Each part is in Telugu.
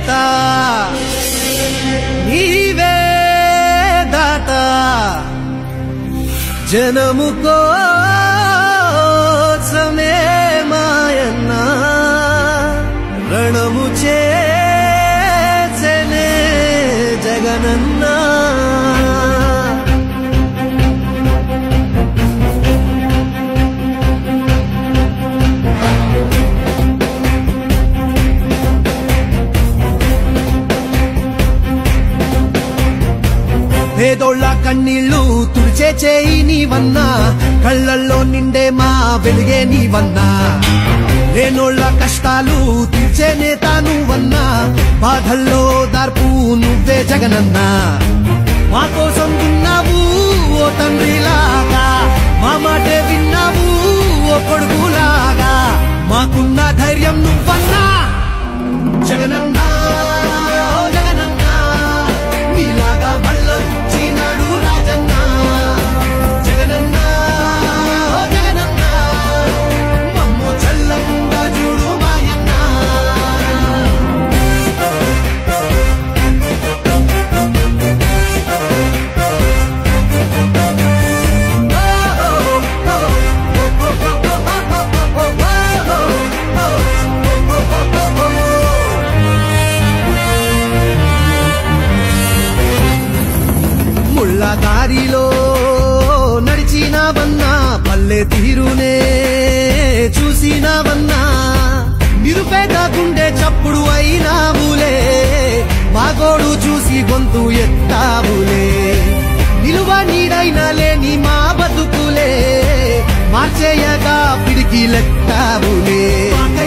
నేత నీవే దాత జనము కోసమే మాయన్న రణము చేసనే జగనన్న పేదోళ్ళ కన్నీళ్ళు తుడిచే చేయి నీవన్నా కళ్ళల్లో నిండే మా వెలుగే నీవన్నా. లేనోళ్ళ కష్టాలు తీర్చే నేత నువ్వన్నా బాధల్లో దార్పు నువ్వే జగనన్నా. మా కోసం ఉన్నావు ఓ తండ్రిలాగా. ముళ్ళ దారిలో నడిచినావన్నా పల్లె తీరునే చూసినావన్నా నిరుపేద గుండె చప్పుడు అయినావులే మాగోడు చూసి గొంతు ఎత్తావులే. నిలువ నీడైనా లేని మా బతుకులే మార్చేయగా పిడికి లెక్కావులే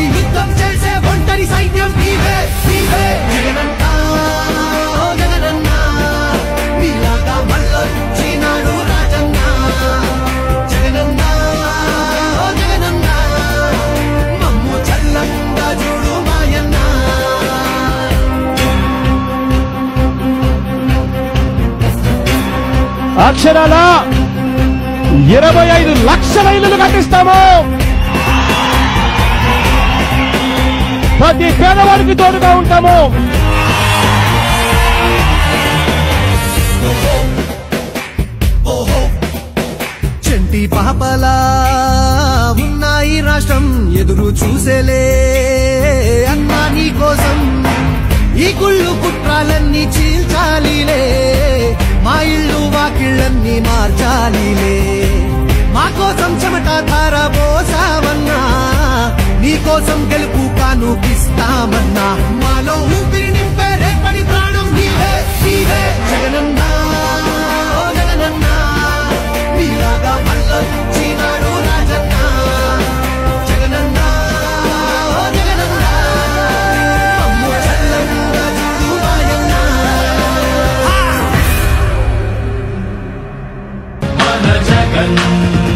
యుద్ధం చేసే ఒంటరి సైన్యం నీవే నీవే. అక్షరాల? ఇరవై ఐదు లక్షల ఇల్లులు కట్టిస్తాము. ప్రతి పేదవాడికి తోడుగా ఉంటాము. చంటి పాపలా ఉన్నాయి రాష్ట్రం ఎదురు చూసేలే. అన్నా నీ కోసం ఈ కుళ్ళు కుట్రాలన్నీ చీ నీ మార్చాలిలే. మా కోసం చెమట ధారబోసావన్నా నీ కోసం గెలుపు కానుకిస్తామన్నా. మాలో ఊపిరి నింపే రేపటి జగనన్నా జగనన్నా నీలాగా grande.